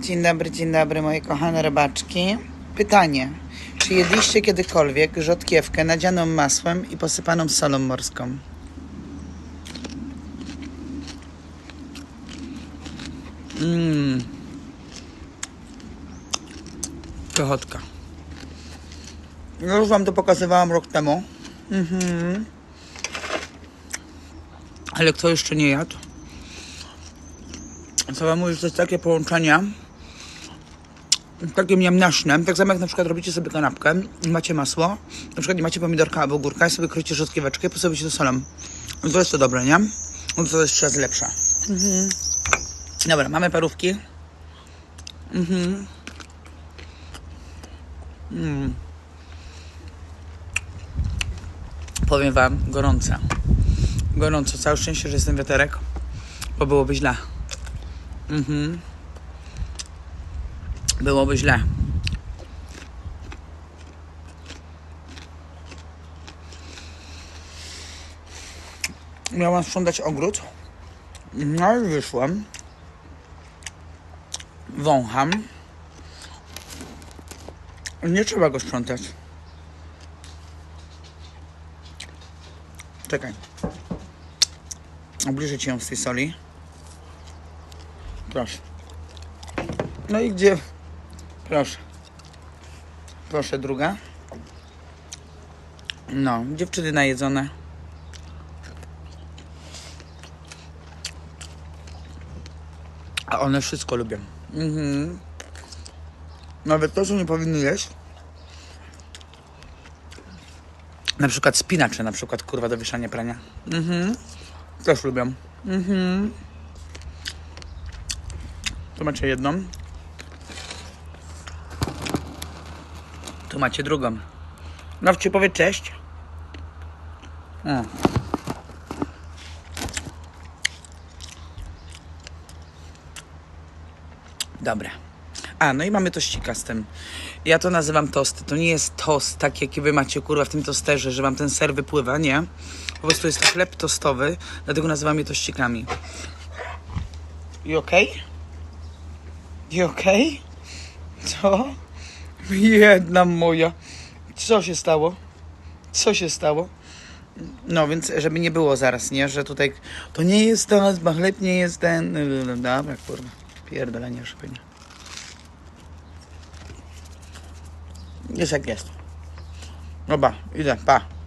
Dzień dobry, dzień dobry moje kochane robaczki. Pytanie. Czy jedliście kiedykolwiek rzodkiewkę nadzianą masłem i posypaną solą morską? Mmm. Pychotka. Ja już wam to pokazywałam rok temu. Mhm. Ale kto jeszcze nie jadł? Co wam mówię, że to jest takie połączenie takie miamnaśne, tak samo jak na przykład robicie sobie kanapkę macie masło, na przykład nie macie pomidorka albo ogórka i sobie kroicie rzodkieweczkę i posobicie to solą. No to jest to dobre, nie? No to jest jeszcze lepsze. Mhm. Dobra, mamy parówki. Mhm. Mm. Powiem wam, gorące. Gorąco, całe szczęście, że jestem wiaterek, bo byłoby źle. Mhm. Byłoby źle. Miałam sprzątać ogród. No i wyszłam. Wącham. Nie trzeba go sprzątać. Czekaj. Obliżę ci ją z tej soli. Proszę. No i gdzie? Proszę. Proszę, druga. No, dziewczyny najedzone. A one wszystko lubią. Mhm. Nawet to, co nie powinny jeść. Na przykład spinacze, na przykład kurwa do wieszania prania. Mhm. Też lubią. Mhm. Tu macie jedną. Tu macie drugą. Nawcie powie cześć. Dobra. A, no i mamy tościka z tym. Ja to nazywam tosty. To nie jest tost, tak jaki wy macie, kurwa, w tym tosterze, że wam ten ser wypływa, nie. Po prostu jest to chleb tostowy, dlatego nazywam je tościkami. I okej? I okej? Co? Jedna moja. Co się stało? Co się stało? No więc, żeby nie było zaraz, nie? Że tutaj to nie jest to, chleb nie jest ten. Dobra, kurwa. Pierdolenie nie. Jest jak jest. Dobra, idę, pa.